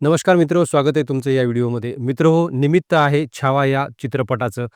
नमस्कार मित्र स्वागत आहे तुमचं या व्हिडिओमध्ये. मित्र हो निमित्त आहे छावा या चित्रपटाचं.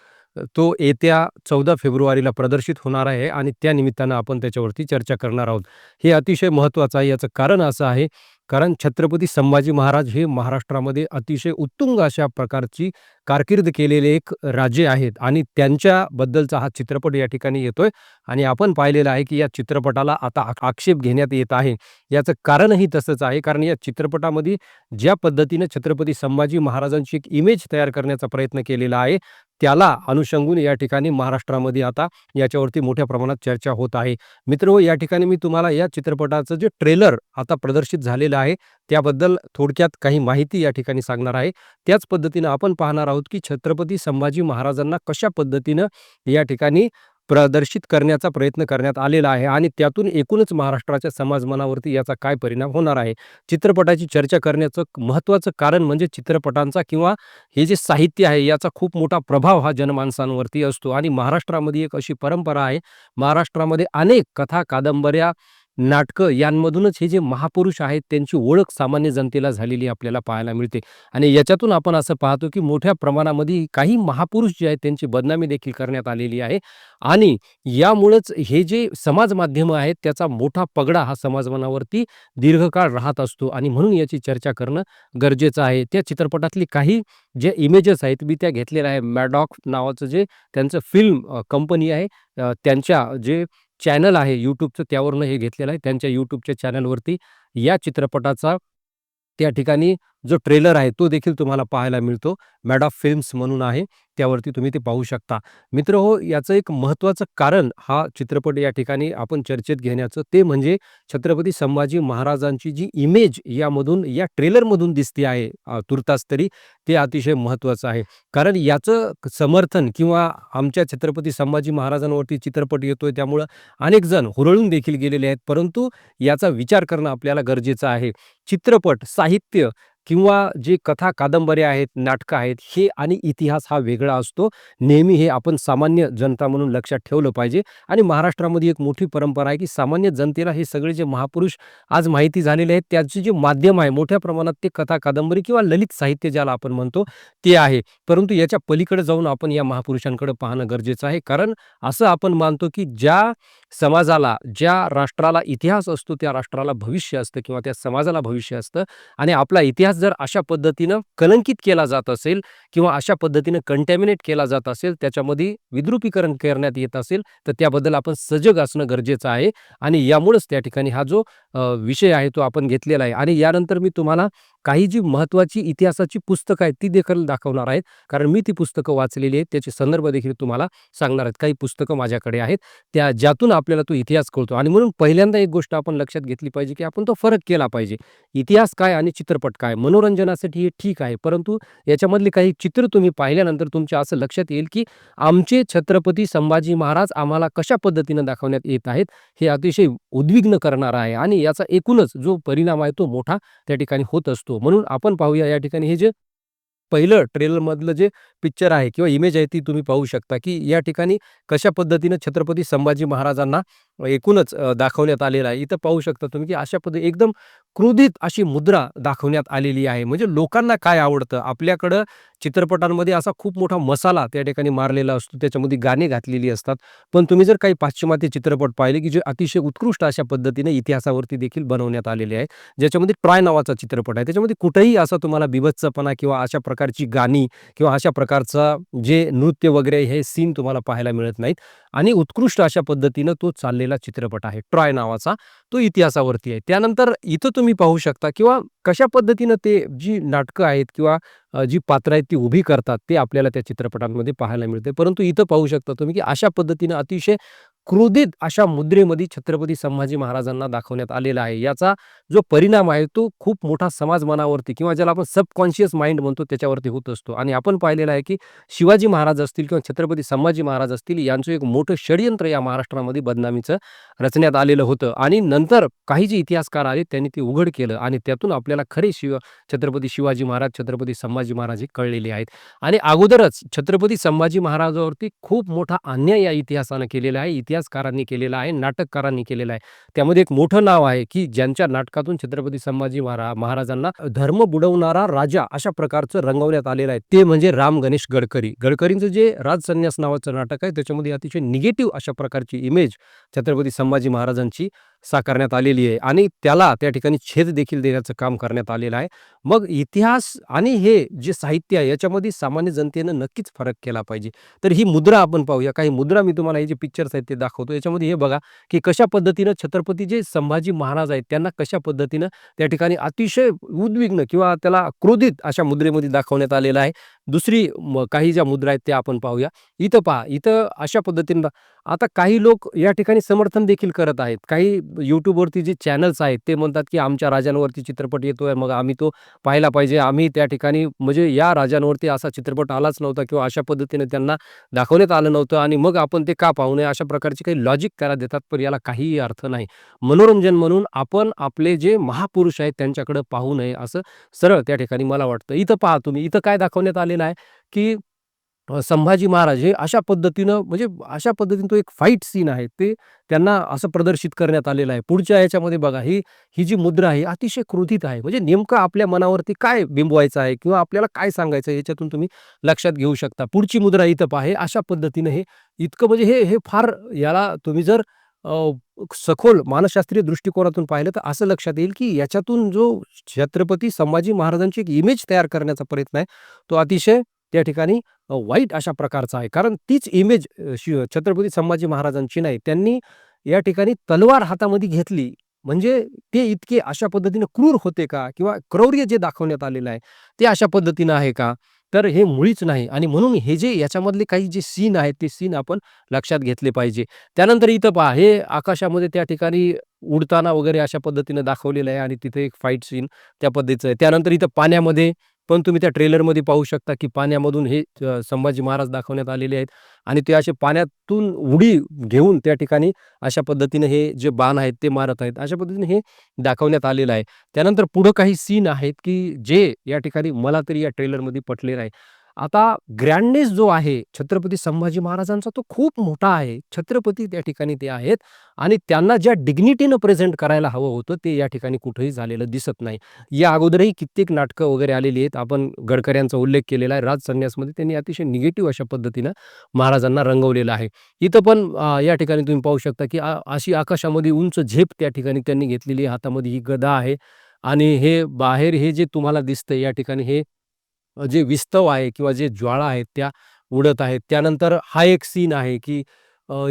तो येत्या चौदा फेब्रुवारीला प्रदर्शित होणार आहे आणि त्या निमित्तानं आपण त्याच्यावरती चर्चा करणार आहोत. हे अतिशय महत्त्वाचं आहे. याचं कारण असं आहे कारण छत्रपती संभाजी महाराज हे महाराष्ट्रामध्ये अतिशय उत्तुंग अशा प्रकारची कारकीर्द केलेले एक राजे आहेत आणि त्यांच्याबद्दलचा हा चित्रपट या ठिकाणी येतोय. आणि आपण पाहिलेलं आहे की या चित्रपटाला आता आक्षेप घेण्यात येत आहे. याचं कारणही तसंच आहे. कारण या चित्रपटामध्ये ज्या पद्धतीनं छत्रपती संभाजी महाराजांची एक इमेज तयार करण्याचा प्रयत्न केलेला आहे त्याला अनुषंगून या ठिकाणी महाराष्ट्रामध्ये आता याच्यावरती मोठ्या प्रमाणात चर्चा होत आहे. मित्र या ठिकाणी मी तुम्हाला या चित्रपटाचं जे ट्रेलर आता प्रदर्शित झालेलं आहे. त्याबद्दल थोडक्यात काही माहिती या ठिकाणी सांगणार आहे. त्याच पद्धतीनं आपण पाहणार आहोत की छत्रपती संभाजी महाराजांना कशा पद्धतीनं या ठिकाणी प्रदर्शित करण्याचा प्रयत्न करण्यात आलेला आहे आणि त्यातून एकूणच महाराष्ट्राच्या समाजमनावरती याचा काय परिणाम होणार आहे. चित्रपटाची चर्चा करण्याचं महत्त्वाचं कारण म्हणजे चित्रपटांचा किंवा हे जे साहित्य आहे याचा खूप मोठा प्रभाव हा जनमानसांवरती असतो. आणि महाराष्ट्रामध्ये एक अशी परंपरा आहे. महाराष्ट्रामध्ये अनेक कथा कादंबऱ्या नाटकं यांमधूनच हे जे महापुरुष आहेत त्यांची ओळख सामान्य जनतेला झालेली आपल्याला पाहायला मिळते. आणि याच्यातून आपण असं पाहतो की मोठ्या प्रमाणामध्ये काही महापुरुष जे आहेत त्यांची बदनामी देखील करण्यात आलेली आहे. आणि यामुळंच हे जे समाज माध्यमं आहेत त्याचा मोठा पगडा हा समाजमनावरती दीर्घकाळ राहत असतो. आणि म्हणून याची चर्चा करणं गरजेचं आहे. त्या चित्रपटातली काही जे इमेजेस आहेत मी त्या घेतलेल्या आहे. मॅडॉक नावाचं जे त्यांचं फिल्म कंपनी आहे त्यांच्या जे चॅनल आहे यूट्यूबचं त्यावरनं हे घेतलेलं आहे. त्यांच्या यूट्यूबच्या चॅनलवरती या चित्रपटाचा त्या ठिकाणी जो ट्रेलर आहे तो देखील तुम्हाला पाहायला मिळतो. मॅड ऑफ फिल्म्स म्हणून आहे. त्यावरती तुम्ही ते पाहू शकता. मित्र हो याचं एक महत्त्वाचं कारण हा चित्रपट या ठिकाणी आपण चर्चेत घेण्याचं ते म्हणजे छत्रपती संभाजी महाराजांची जी इमेज यामधून या ट्रेलरमधून दिसते आहे तुर्तास तरी ते अतिशय महत्त्वाचं आहे. कारण याचं समर्थन किंवा आमच्या छत्रपती संभाजी महाराजांवरती चित्रपट येतोय त्यामुळं अनेक जण हुरळून देखील गेलेले आहेत. परंतु याचा विचार करणं आपल्याला गरजेचं आहे. चित्रपट साहित्य किंवा जे कथा कादंबऱ्या आहेत नाटकं आहेत हे आणि इतिहास हा वेगळा असतो. नेहमी हे आपण सामान्य जनता म्हणून लक्षात ठेवलं पाहिजे. आणि महाराष्ट्रामध्ये एक मोठी परंपरा आहे की सामान्य जनतेला हे सगळे जे महापुरुष आज माहिती झालेले आहेत त्याचे जे माध्यम आहे मोठ्या प्रमाणात ते कथा कादंबरी किंवा ललित साहित्य ज्याला आपण म्हणतो ते आहे. परंतु याच्या पलीकडे जाऊन आपण या महापुरुषांकडे पाहणं गरजेचं आहे. कारण असं आपण मानतो की ज्या समाजाला ज्या राष्ट्राला इतिहास असतो त्या राष्ट्राला भविष्य असतं किंवा त्या समाजाला भविष्य असतं. आणि आपला इतिहास जर अशा पद्धतीनं कलंकित केला जात असेल किंवा अशा पद्धतीनं कंटॅमिनेट केला जात असेल त्याच्यामध्ये विद्रुपीकरण करण्यात येत असेल तर त्याबद्दल आपण सजग असणं गरजेचं आहे. आणि यामुळेच त्या ठिकाणी हा जो विषय आहे तो आपण घेतलेला आहे. आणि यानंतर मी तुम्हाला काही जी महत्त्वाची इतिहासाची पुस्तकं आहेत ती देखील दाखवणार आहेत. कारण मी ती पुस्तकं वाचलेली आहेत त्याचे संदर्भ देखील तुम्हाला सांगणार आहेत. काही पुस्तकं माझ्याकडे आहेत त्या ज्यातून आपल्याला तो इतिहास कळतो. आणि म्हणून पहिल्यांदा एक गोष्ट आपण लक्षात घेतली पाहिजे की आपण तो फरक केला पाहिजे. इतिहास काय आणि चित्रपट काय? मनोरंजनासाठी हे ठीक आहे परंतु याच्यामधले काही चित्र तुम्ही पाहिल्यानंतर तुमच्या असं लक्षात येईल की आमचे छत्रपती संभाजी महाराज आम्हाला कशा पद्धतीनं दाखवण्यात येत आहेत हे अतिशय उद्विग्न करणार आहे. आणि याचा एकूणच जो परिणाम आहे तो मोठा त्या ठिकाणी होत असतो. म्हणून आपण पाहूया या ठिकाणी हे जे पहिलं ट्रेलरमधलं जे पिक्चर आहे किंवा इमेज आहे ती तुम्ही पाहू शकता की या ठिकाणी कशा पद्धतीनं छत्रपती संभाजी महाराजांना एकूणच दाखवण्यात आलेला आहे. इथं पाहू शकता तुम्ही की अशा पद्धती एकदम क्रोधित अशी मुद्रा दाखवण्यात आलेली आहे. म्हणजे लोकांना काय आवडतं? आपल्याकडं चित्रपटांमध्ये असा खूप मोठा मसाला त्या ठिकाणी मारलेला असतो. त्याच्यामध्ये गाणी घातलेली असतात. पण तुम्ही जर काही पाश्चिमात्य चित्रपट पाहिले की जे अतिशय उत्कृष्ट अशा पद्धतीने इतिहासावरती देखील बनवण्यात आलेले आहे. ज्याच्यामध्ये ट्रॉय नावाचा चित्रपट आहे. त्याच्यामध्ये कुठेही असा तुम्हाला बिभत्सपणा किंवा अशा प्रकारची गाणी किंवा अशा प्रकारचा जे नृत्य वगैरे हे सीन तुम्हाला पाहायला मिळत नाहीत. आणि उत्कृष्ट अशा पद्धतीनं तो चाललेला चित्रपट आहे. ट्रॉय नावाचा. तो इतिहासावरती आहे. त्यानंतर इथं तुम्ही पाहू शकता किंवा कशा पद्धतीनं ते जी नाटकं आहेत किंवा जी पात्र आहेत ती उभी करतात ते आपल्याला त्या चित्रपटांमध्ये पाहायला मिळते. परंतु इथं पाहू शकता तुम्ही की अशा पद्धतीनं अतिशय क्रोधित अशा मुद्रेमध्ये छत्रपती संभाजी महाराजांना दाखवण्यात आलेला आहे. याचा जो परिणाम आहे तो खूप मोठा समाज मनावरती किंवा ज्याला आपण सबकॉन्शियस माइंड म्हणतो त्याच्यावरती होत असतो. आणि आपण पाहिलेलं आहे की शिवाजी महाराज असतील किंवा छत्रपती संभाजी महाराज असतील यांचं एक मोठं षडयंत्र या महाराष्ट्रामध्ये बदनामीचं रचण्यात आलेलं होतं. आणि नंतर काही जे इतिहासकार आले त्यांनी ते उघड केलं आणि त्यातून आपल्याला खरे शिव छत्रपती शिवाजी महाराज छत्रपती संभाजी महाराज हे कळलेले आहेत आणि अगोदरच छत्रपती संभाजी महाराजावरती खूप मोठा अन्याय या इतिहासानं केलेला आहे इतिहासकारांनी केलेला आहे, नाटककारांनी केलेला आहे. त्यामध्ये एक मोठं नाव आहे, की ज्यांच्या नाटकातून छत्रपती संभाजी महाराज महाराजांना धर्म बुडवणारा राजा अशा प्रकारचं रंगवण्यात आलेलं आहे. ते म्हणजे राम गणेश गडकरी. गडकरींचं जे राजसन्यास नावाचं नाटक आहे त्याच्यामध्ये अतिशय निगेटिव्ह अशा प्रकारची इमेज छत्रपती संभाजी महाराजांची साकारण्यात आलेली आहे आणि त्याला त्या ठिकाणी छेद देखील देण्याचं काम करण्यात आलेलं आहे. मग इतिहास आणि हे जे साहित्य आहे याच्यामध्ये सामान्य जनतेनं नक्कीच फरक केला पाहिजे. तर ही मुद्रा आपण पाहूया. काही मुद्रा मी तुम्हाला हे जे पिक्चर आहेत ते दाखवतो. याच्यामध्ये हे बघा, की कशा पद्धतीनं छत्रपती जे संभाजी महाराज आहेत त्यांना कशा पद्धतीनं त्या ठिकाणी अतिशय उद्विग्न किंवा त्याला क्रोधित अशा मुद्रेमध्ये दाखवण्यात आलेलं आहे. दुसरी म काही ज्या मुद्रा आहेत त्या आपण पाहूया. इथं पहा, इथं अशा पद्धतीनं आता काही लोक या ठिकाणी समर्थन देखील करत आहेत. काही यूट्यूबवरती जे चॅनल्स आहेत ते म्हणतात, की आमच्या राजांवरती चित्रपट येतोय मग आम्ही तो पाहिला पाहिजे. आम्ही त्या ठिकाणी म्हणजे या राजांवरती असा चित्रपट आलाच नव्हता किंवा अशा पद्धतीने त्यांना दाखवण्यात आलं नव्हतं आणि मग आपण ते का पाहू नये अशा प्रकारची काही लॉजिक त्याला देतात. पण याला काहीही अर्थ नाही. मनोरंजन म्हणून आपण आपले जे महापुरुष आहेत त्यांच्याकडे पाहू नये असं सरळ त्या ठिकाणी मला वाटतं. इथं पहा तुम्ही, इथं काय दाखवण्यात आले झालेला आहे, की संभाजी महाराज हे अशा पद्धतीनं म्हणजे अशा पद्धतीनं तो एक फाईट सीन आहे. ते त्यांना असं प्रदर्शित करण्यात आलेलं आहे. पुढच्या ह्याच्यामध्ये बघा ही ही जी मुद्रा आहे अतिशय क्रोधित आहे. म्हणजे नेमकं आपल्या मनावरती काय बिंबवायचं आहे किंवा आपल्याला काय सांगायचं आहे याच्यातून तुम्ही लक्षात घेऊ शकता. पुढची मुद्रा इथं पहा. अशा पद्धतीनं हे इतकं म्हणजे हे हे फार याला तुम्ही जर सखोल मानसशास्त्रीय दृष्टिकोनातून पाहिलं तर असं लक्षात येईल, की याच्यातून जो छत्रपती संभाजी महाराजांची एक इमेज तयार करण्याचा प्रयत्न आहे, तो अतिशय त्या ठिकाणी वाईट अशा प्रकारचा आहे. कारण तीच इमेज छत्रपती संभाजी महाराजांची नाही. त्यांनी या ठिकाणी तलवार हातामध्ये घेतली. म्हणजे ते इतके अशा पद्धतीने क्रूर होते का? किंवा क्रौर्य जे दाखवण्यात आलेलं आहे, ते अशा पद्धतीनं आहे का? तर हे मुळीच नाही आणि म्हणून हे जे याच्यामधले काही जे सीन आहेत, ते सीन आपण लक्षात घेतले पाहिजे. त्यानंतर इथं पहा, हे आकाशामध्ये त्या ठिकाणी उडताना वगैरे अशा पद्धतीनं दाखवलेलं आहे आणि तिथे एक फाईट सीन त्या पद्धतीचं आहे. त्यानंतर इथं पाण्यामध्ये पण तुम्ही त्या ट्रेलरमध्ये पाहू शकता, की पाण्यामधून हे संभाजी महाराज दाखवण्यात आलेले आहेत आणि ते असे पाण्यातून उडी घेऊन त्या ठिकाणी अशा पद्धतीने हे जे बाण आहेत ते मारत आहेत. अशा पद्धतीने हे दाखवण्यात आलेलं आहे. त्यानंतर पुढं काही सीन आहेत, की जे या ठिकाणी मला तरी या ट्रेलरमध्ये पटले नाही. आता ग्रँडनेस जो आहे छत्रपती संभाजी महाराजांचा तो खूप मोठा आहे. छत्रपती त्या ठिकाणी ते आहेत आणि त्यांना ज्या डिग्निटीनं प्रेझेंट करायला हवं होतं ते या ठिकाणी कुठंही झालेलं दिसत नाही. या अगोदरही कित्येक नाटकं वगैरे आलेली आहेत. आपण गडकऱ्यांचा उल्लेख केलेला आहे. राज संन्यासमध्ये त्यांनी अतिशय निगेटिव्ह अशा पद्धतीनं महाराजांना रंगवलेलं आहे. इथं पण या ठिकाणी तुम्ही पाहू शकता, की अशी आकाशामध्ये उंच झेप त्या ठिकाणी त्यांनी घेतलेली आहे. हातामध्ये ही गदा आहे आणि हे बाहेर हे जे तुम्हाला दिसतंय या ठिकाणी हे जे विस्तव आहे किंवा जे ज्वाळा आहेत त्या उडत आहेत. त्यानंतर हा एक सीन आहे, की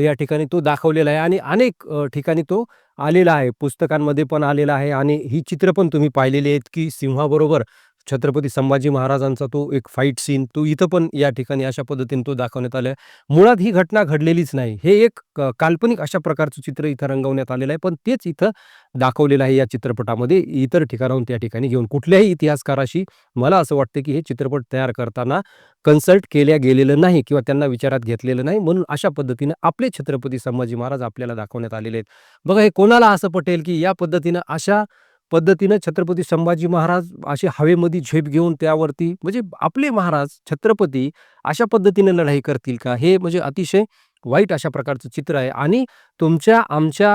या ठिकाणी तो दाखवलेला आहे आणि अनेक ठिकाणी तो आलेला आहे. पुस्तकांमध्ये पण आलेला आहे आणि ही चित्र पण तुम्ही पाहिलेली आहेत, की सिंहाबरोबर छत्रपती संभाजी महाराजांचा तो एक फाईट सीन तो इथं पण या ठिकाणी अशा पद्धतीने तो दाखवण्यात आला आहे. मुळात ही घटना घडलेलीच नाही. हे एक काल्पनिक अशा प्रकारचं चित्र इथं रंगवण्यात आलेलं आहे. पण तेच इथं दाखवलेलं आहे या चित्रपटामध्ये इतर ठिकाणाहून त्या ठिकाणी घेऊन. कुठल्याही इतिहासकाराशी मला असं वाटतं, की हे चित्रपट तयार करताना कन्सल्ट केल्या गेलेलं नाही किंवा त्यांना विचारात घेतलेलं नाही. म्हणून अशा पद्धतीनं आपले छत्रपती संभाजी महाराज आपल्याला दाखवण्यात आलेले आहेत. बघा हे कोणाला असं पटेल, की या पद्धतीनं अशा पद्धतीनं छत्रपती संभाजी महाराज असे हवेमध्ये झेप घेऊन त्यावरती म्हणजे आपले महाराज छत्रपती अशा पद्धतीने लढाई करतील का? हे म्हणजे अतिशय वाईट अशा प्रकारचं चित्र आहे आणि तुमच्या आमच्या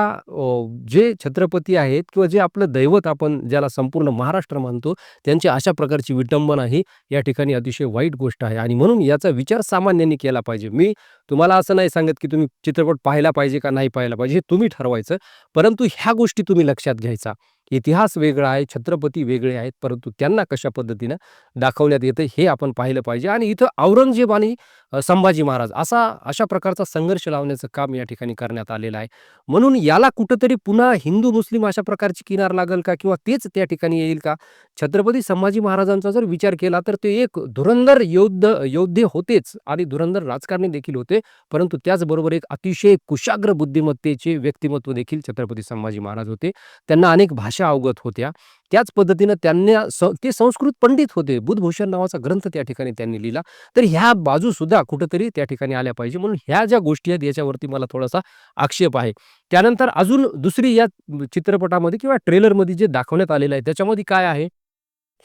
जे छत्रपती आहेत किंवा जे आपलं दैवत आपण ज्याला संपूर्ण महाराष्ट्र मानतो, त्यांची अशा प्रकारची विटंबना ही या ठिकाणी अतिशय वाईट गोष्ट आहे आणि म्हणून याचा विचार सामान्यांनी केला पाहिजे. मी तुम्हाला असं नाही सांगत, की तुम्ही चित्रपट पाहायला पाहिजे का नाही पाहायला पाहिजे, हे तुम्ही ठरवायचं. परंतु ह्या गोष्टी तुम्ही लक्षात घ्यायचा. इतिहास वेगळा आहे, छत्रपती वेगळे आहेत, परंतु त्यांना कशा पद्धतीनं दाखवण्यात येतं हे आपण पाहिलं पाहिजे आणि इथं औरंगजेब आणि संभाजी महाराज असा अशा प्रकारचा संघर्ष लावण्याचं काम या ठिकाणी करण्यात आलेलं आहे. म्हणून याला कुठंतरी पुन्हा हिंदू-मुस्लिम अशा प्रकारची किनार लागेल का किंवा तेच त्या ठिकाणी येईल का? छत्रपती संभाजी महाराजांचा जर विचार केला तर ते एक धुरंधर योद्ध योद्धे होतेच आणि धुरंधर राजकारणी देखील होते. परंतु त्याचबरोबर एक अतिशय कुशाग्र बुद्धिमत्तेचे व्यक्तिमत्व देखील छत्रपती संभाजी महाराज होते. त्यांना अनेक भाषा अवगत होत्या. त्याच पद्धतीनं त्यांना स ते संस्कृत पंडित होते. बुधभूषण नावाचा ग्रंथ त्या ठिकाणी त्यांनी लिहिला. तर ह्या बाजूसुद्धा कुठंतरी त्या ठिकाणी आल्या पाहिजे. म्हणून ह्या ज्या गोष्टी आहेत याच्यावरती मला थोडासा आक्षेप आहे. त्यानंतर अजून दुसरी या चित्रपटामध्ये किंवा ट्रेलरमध्ये जे दाखवण्यात आलेलं आहे त्याच्यामध्ये काय आहे?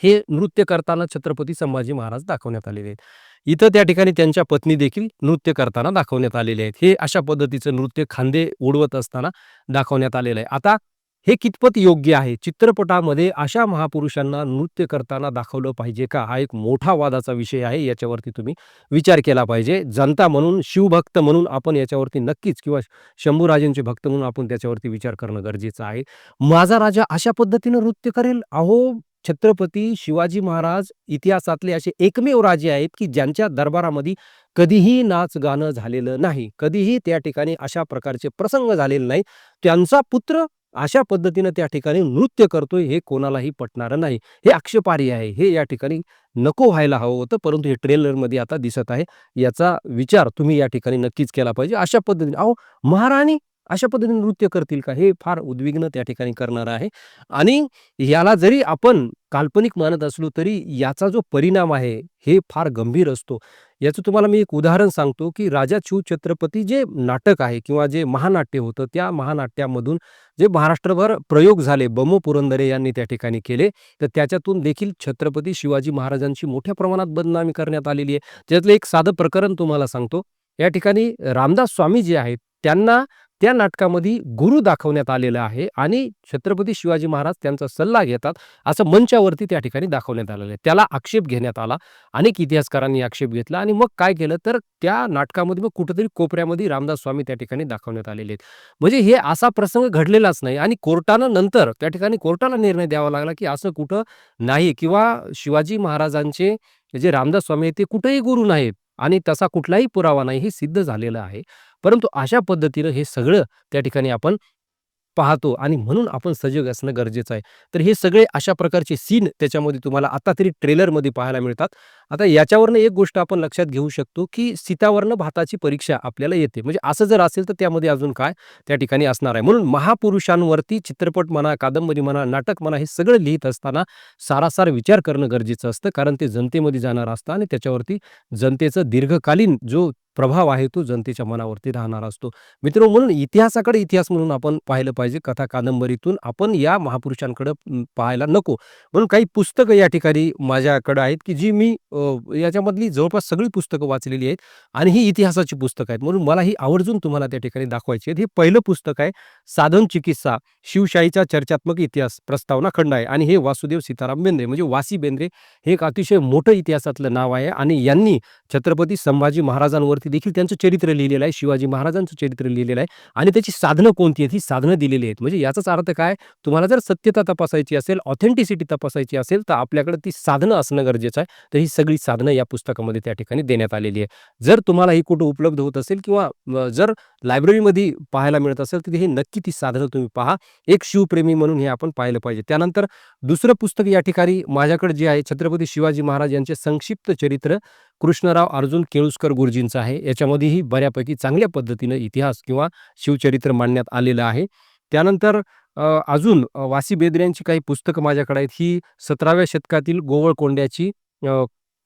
हे नृत्य करताना छत्रपती संभाजी महाराज दाखवण्यात आलेले आहेत. इथं त्या ठिकाणी त्यांच्या पत्नी देखील नृत्य करताना दाखवण्यात आलेले आहेत हे अशा पद्धतीचं नृत्य खांदे उडवत असताना दाखवण्यात आलेलं आहे आता हे कितपत योग्य आहे? चित्रपटामध्ये अशा महापुरुषांना नृत्य करताना दाखवलं पाहिजे का? हा एक मोठा वादाचा विषय आहे याच्यावरती तुम्ही विचार केला पाहिजे. जनता म्हणून शिवभक्त म्हणून आपण याच्यावरती नक्कीच किंवा शंभूराजेंचे भक्त म्हणून आपण त्याच्यावरती विचार करणं गरजेचं आहे. माझा राजा अशा पद्धतीनं नृत्य करेल? अहो छत्रपती शिवाजी महाराज इतिहासातले असे एकमेव राजे आहेत की ज्यांच्या दरबारामध्ये कधीही नाच गाणं झालेलं नाही. कधीही त्या ठिकाणी अशा प्रकारचे प्रसंग झालेले नाही. त्यांचा पुत्र अशा पद्धतीनं त्या ठिकाणी नृत्य करतोय हे कोणालाही पटणारं नाही. हे आक्षेपार्ह आहे. हे या ठिकाणी नको व्हायला हवं होतं परंतु हे ट्रेलरमध्ये आता दिसत आहे. याचा विचार तुम्ही या ठिकाणी नक्कीच केला पाहिजे. अशा पद्धतीने. अहो महाराणी अशा पद्धतीने नृत्य करतील का? हे फार उद्विग्न त्या ठिकाणी करणार आहे. आणि याला जरी आपण काल्पनिक मानत असलो तरी याचा जो परिणाम आहे हे फार गंभीर असतो. याचं तुम्हाला मी एक उदाहरण सांगतो की राजा शिवछत्रपती जे नाटक आहे किंवा जे महानाट्य होतं त्या महानाट्यामधून जे महाराष्ट्रभर प्रयोग झाले बमो पुरंदरे यांनी त्या ठिकाणी केले तर त्याच्यातून देखील छत्रपती शिवाजी महाराजांची मोठ्या प्रमाणात बदनामी करण्यात आलेली आहे. त्यातलं एक साधं प्रकरण तुम्हाला सांगतो. या ठिकाणी रामदास स्वामी जे आहेत त्यांना त्या नाटकामध्ये गुरु दाखवण्यात आलेला आहे आणि छत्रपती शिवाजी महाराज त्यांचा सल्ला घेतात असं मंचावरती त्या ठिकाणी दाखवण्यात आलेलं आहे. त्याला आक्षेप घेण्यात आला. अनेक इतिहासकारांनी आक्षेप घेतला आणि मग काय केलं? तर त्या नाटकामध्ये मग कुठेतरी कोपऱ्यामध्ये रामदास स्वामी त्या ठिकाणी दाखवण्यात आलेले आहेत. म्हणजे हे असा प्रसंग घडलेलाच नाही आणि कोर्टानं नंतर त्या ठिकाणी कोर्टाला निर्णय द्यावा लागला की असं कुठं नाही किंवा शिवाजी महाराजांचे जे रामदास स्वामी आहेत ते कुठेही गुरु नाहीत. आणि तसा कुठलाही पुरावा नाही हे सिद्ध झालेलं आहे. परंतु अशा पद्धतीनं हे सगळं त्या ठिकाणी आपण पाहतो आणि म्हणून आपण सजग असणं गरजेचं आहे. तर हे सगळे अशा प्रकारचे सीन त्याच्यामध्ये तुम्हाला आता तरी ट्रेलरमध्ये पाहायला मिळतात. आता याच्यावरनं एक गोष्ट आपण लक्षात घेऊ शकतो की सीतावरनं भाताची परीक्षा आपल्याला येते. म्हणजे असं जर असेल तर त्यामध्ये अजून काय त्या ठिकाणी असणार आहे. म्हणून महापुरुषांवरती चित्रपट म्हणा कादंबरी म्हणा नाटक म्हणा हे सगळं लिहित असताना सारासार विचार करणं गरजेचं असतं. कारण ते जनतेमध्ये जाणार असतं आणि त्याच्यावरती जनतेचं दीर्घकालीन जो प्रभाव आहे तो जनतेच्या मनावरती राहणार असतो. मित्र म्हणून इतिहासाकडे इतिहास म्हणून आपण पाहिलं पाहिजे. कथा कादंबरीतून आपण या महापुरुषांकडे पाहायला नको. म्हणून काही पुस्तकं या ठिकाणी माझ्याकडे आहेत की जी मी याच्यामधली जवळपास सगळी पुस्तकं वाचलेली आहेत आणि ही इतिहासाची पुस्तकं आहेत. म्हणून मला ही आवर्जून तुम्हाला त्या ठिकाणी दाखवायची आहेत. हे पहिलं पुस्तक आहे साधन चिकित्सा शिवशाहीचा चर्चात्मक इतिहास प्रस्तावना खंड आहे आणि हे वासुदेव सीताराम बेंद्रे म्हणजे वासी बेंद्रे हे एक अतिशय मोठं इतिहासातलं नाव आहे आणि यांनी छत्रपती संभाजी महाराजांवर महाराजांवरती देखील त्यांचं चरित्र लिहिलेलं आहे. शिवाजी महाराजांचं चरित्र लिहिलेलं आहे. आणि त्याची साधनं कोणती आहेत? ही साधनं दिलेली आहेत. म्हणजे याचाच अर्थ काय? तुम्हाला जर सत्यता तपासायची असेल ऑथेंटिसिटी तपासायची असेल तर आपल्याकडे ती साधनं असणं गरजेचं आहे. तर ही सगळी साधनं या पुस्तकामध्ये त्या ठिकाणी देण्यात आलेली आहे जर तुम्हाला ही कुठं उपलब्ध होत असेल किंवा जर लायब्ररीमध्ये पाहायला मिळत असेल तर हे नक्की ती साधनं तुम्ही पहा. एक शिवप्रेमी म्हणून हे आपण पाहिलं पाहिजे. त्यानंतर दुसरं पुस्तक या ठिकाणी माझ्याकडे जे आहे छत्रपती शिवाजी महाराज यांचे संक्षिप्त चरित्र. कृष्णराव अर्जुन केळुसकर गुरुजींचं आहे. याच्यामध्येही बऱ्यापैकी चांगल्या पद्धतीनं इतिहास किंवा शिवचरित्र मांडण्यात आलेलं आहे. त्यानंतर अजून वासी बेदऱ्यांची काही पुस्तकं माझ्याकडे आहेत. ही सतराव्या शतकातील गोवळकोंड्याची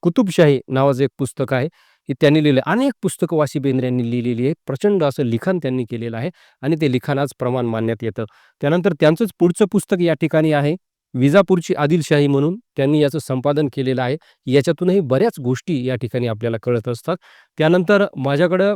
कुतुबशाही नावाचं एक पुस्तक आहे. हे त्यांनी लिहिलं. अनेक पुस्तकं वासी बेंद्र्यांनी लिहिलेली आहेत. प्रचंड असं लिखाण त्यांनी केलेलं आहे आणि ते लिखाण आज प्रमाण मानण्यात येतं. त्यानंतर त्यांचंच पुढचं पुस्तक या ठिकाणी आहे. विजापूरची आदिलशाही म्हणून त्यांनी याचं संपादन केलेलं आहे. याच्यातूनही बऱ्याच गोष्टी या ठिकाणी आपल्याला कळत असतात. त्यानंतर माझ्याकडं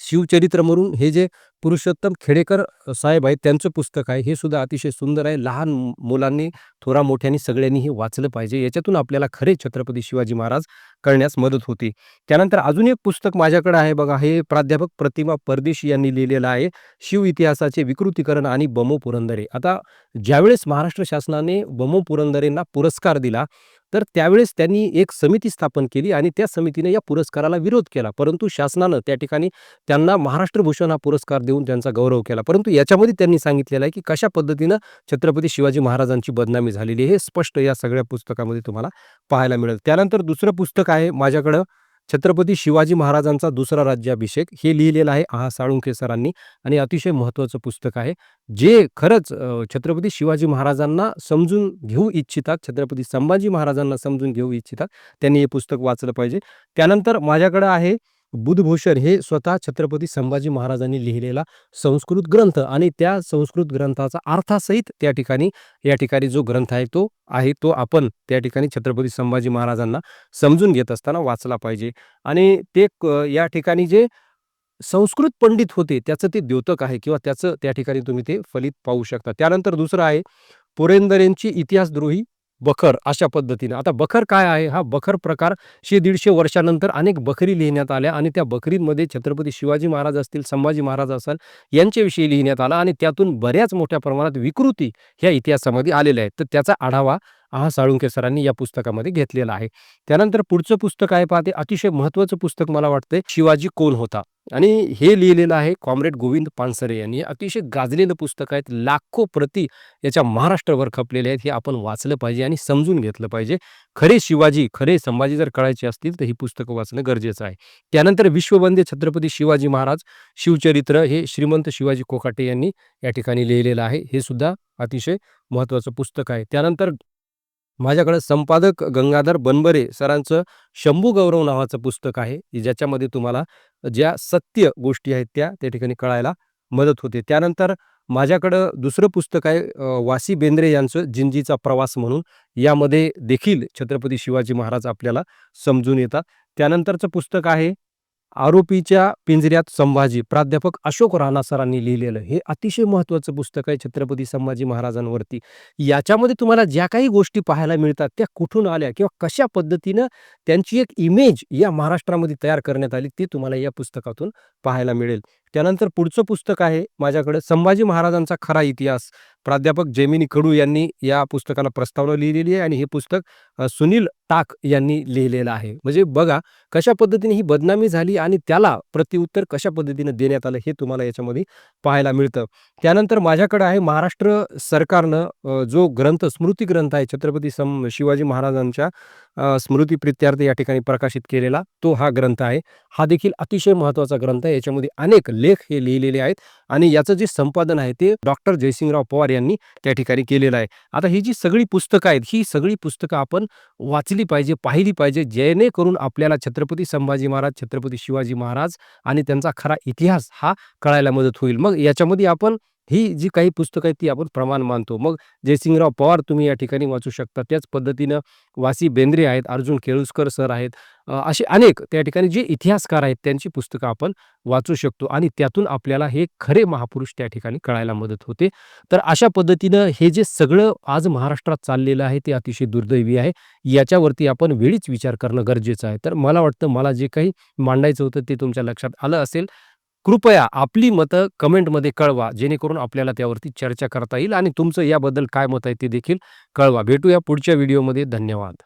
शिवचरित्र म्हणून हे जे पुरुषोत्तम खेडेकर साहेब आहेत त्यांचं पुस्तक आहे. हे सुद्धा अतिशय सुंदर आहे. लहान मुलांनी थोरा मोठ्यांनी सगळ्यांनी हे वाचलं पाहिजे. याच्यातून आपल्याला खरे छत्रपती शिवाजी महाराज कळण्यास मदत होती. त्यानंतर अजून एक पुस्तक माझ्याकडे आहे बघा. हे प्राध्यापक प्रतिमा परदेशी यांनी लिहिलेलं आहे. शिव इतिहासाचे विकृतीकरण आणि बमो पुरंदरे. आता ज्यावेळेस महाराष्ट्र शासनाने बमो पुरंदरेंना पुरस्कार दिला तर त्यावेळेस त्यांनी एक समिती स्थापन केली आणि त्या समितीने या पुरस्काराला विरोध केला. परंतु शासनानं त्या ठिकाणी त्यांना महाराष्ट्र भूषण हा पुरस्कार देऊन त्यांचा गौरव केला. परंतु याच्यामध्ये त्यांनी सांगितलेलं आहे की कशा पद्धतीनं छत्रपती शिवाजी महाराजांची बदनामी झालेली हे स्पष्ट या सगळ्या पुस्तकामध्ये तुम्हाला पाहायला मिळेल. त्यानंतर दुसरं पुस्तक आहे माझ्याकडं. छत्रपती शिवाजी महाराजांचा दुसरा राज्याभिषेक हे लिहिलेलं आहे आहा साळुंखे सरांनी आणि अतिशय महत्त्वाचं पुस्तक आहे जे खरंच छत्रपती शिवाजी महाराजांना समजून घेऊ इच्छितात छत्रपती संभाजी महाराजांना समजून घेऊ इच्छितात त्यांनी हे पुस्तक वाचलं पाहिजे. त्यानंतर माझ्याकडं आहे बुधभूषण हे स्वतः छत्रपती संभाजी महाराजांनी लिहिलेला संस्कृत ग्रंथ आणि त्या संस्कृत ग्रंथाचा अर्थासहित त्या ठिकाणी या ठिकाणी जो ग्रंथ आहे तो आहे तो आपण त्या ठिकाणी छत्रपती संभाजी महाराजांना समजून घेत असताना वाचला पाहिजे. आणि ते या ठिकाणी जे संस्कृत पंडित होते त्याचं ते द्योतक आहे किंवा त्याचं त्या ठिकाणी तुम्ही ते फलित पाहू शकता. त्यानंतर दुसरं आहे पुरेंदरेंची इतिहासद्रोही बखर अशा पद्धतीने. आता बखर काय आहे? हा बखर प्रकार शे दीडशे वर्षानंतर अनेक बखरी लिहिण्यात आल्या आणि त्या बखरींमध्ये छत्रपती शिवाजी महाराज असतील संभाजी महाराज असाल यांच्याविषयी लिहिण्यात आला आणि त्यातून बऱ्याच मोठ्या प्रमाणात विकृती ह्या इतिहासामध्ये आलेल्या आहेत. तर त्याचा आढावा हा साळुंके सरांनी या पुस्तकामध्ये घेतलेला आहे. त्यानंतर पुढचं पुस्तक आहे पाहते अतिशय महत्त्वाचं पुस्तक मला वाटतंय शिवाजी कोण होता? आणि हे लिहिलेलं आहे कॉम्रेड गोविंद पानसरे यांनी. अतिशय गाजलेलं पुस्तक आहेत लाखो प्रती याच्या महाराष्ट्रभर खपलेले आहेत हे आपण वाचलं पाहिजे आणि समजून घेतलं पाहिजे. खरे शिवाजी खरे संभाजी जर कळायचे असतील तर ही पुस्तकं वाचणं गरजेचं आहे. त्यानंतर विश्ववंदे छत्रपती शिवाजी महाराज शिवचरित्र हे श्रीमंत शिवाजी कोकाटे यांनी या ठिकाणी लिहिलेलं आहे. हे सुद्धा अतिशय महत्त्वाचं पुस्तक आहे. त्यानंतर माझ्याकडे संपादक गंगाधर बनबरे सरांचं शंभू गौरव नावाचं पुस्तक आहे ज्याच्यामध्ये तुम्हाला ज्या सत्य गोष्टी आहेत त्या त्या ठिकाणी कळायला मदत होते. त्यानंतर माझ्याकडं दुसरं पुस्तक आहे वासी बेंद्रे यांचं जिंजीचा प्रवास म्हणून. यामध्ये देखील छत्रपती शिवाजी महाराज आपल्याला समजून येतात. त्यानंतरचं पुस्तक आहे आरोपीच्या पिंजऱ्यात संभाजी. प्राध्यापक अशोक राणा सरांनी लिहिलेलं हे अतिशय महत्त्वाचं पुस्तक आहे छत्रपती संभाजी महाराजांवरती. याच्यामध्ये तुम्हाला ज्या काही गोष्टी पाहायला मिळतात त्या कुठून आल्या किंवा कशा पद्धतीनं त्यांची एक इमेज या महाराष्ट्रामध्ये तयार करण्यात आली ते तुम्हाला या पुस्तकातून पाहायला मिळेल. त्यानंतर पुढचं पुस्तक आहे माझ्याकडे संभाजी महाराजांचा खरा इतिहास. प्राध्यापक जेमिनी कडू यांनी या पुस्तकाला प्रस्तावना लिहिलेली आहे आणि हे पुस्तक सुनील टाक यांनी लिहिलेलं आहे. म्हणजे बघा कशा पद्धतीने ही बदनामी झाली आणि त्याला प्रत्युत्तर कशा पद्धतीने देण्यात आलं हे तुम्हाला याच्यामध्ये पाहायला मिळतं. त्यानंतर माझ्याकडे आहे महाराष्ट्र सरकारनं जो ग्रंथ स्मृती ग्रंथ आहे छत्रपती सम शिवाजी महाराजांच्या स्मृती प्रित्यार्थ या ठिकाणी प्रकाशित केलेला तो हा ग्रंथ आहे. हा देखील अतिशय महत्त्वाचा ग्रंथ आहे. याच्यामध्ये अनेक लेख हे लिहिलेले आहेत आणि याचं जे संपादन आहे ते डॉक्टर जयसिंगराव पवार यांनी त्या ठिकाणी केलेलं आहे. आता ही जी सगळी पुस्तकं आहेत ही सगळी पुस्तकं आपण वाचली पाहिजे पाहिली पाहिजे जेणेकरून आपल्याला छत्रपती संभाजी महाराज छत्रपती शिवाजी महाराज आणि त्यांचा खरा इतिहास हा कळायला मदत होईल. मग याच्यामध्ये आपण ही जी काही पुस्तकं आहेत ती आपण प्रमाण मानतो. मग जयसिंगराव पवार तुम्ही या ठिकाणी वाचू शकता. त्याच पद्धतीनं वासी बेंद्रे आहेत अर्जुन केळुसकर सर आहेत असे अनेक त्या ठिकाणी जे इतिहासकार आहेत त्यांची पुस्तकं आपण वाचू शकतो आणि त्यातून आपल्याला हे खरे महापुरुष त्या ठिकाणी कळायला मदत होते. तर अशा पद्धतीनं हे जे सगळं आज महाराष्ट्रात चाललेलं आहे ते अतिशय दुर्दैवी आहे. याच्यावरती आपण वेळीच विचार करणं गरजेचं आहे. तर मला वाटतं मला जे काही मांडायचं होतं ते तुमच्या लक्षात आलं असेल. कृपया आपली मतं कमेंटमध्ये कळवा जेणेकरून आपल्याला त्यावरती चर्चा करता येईल आणि तुमचं याबद्दल काय मत आहे ते देखील कळवा. भेटूया पुढच्या व्हिडिओमध्ये. धन्यवाद.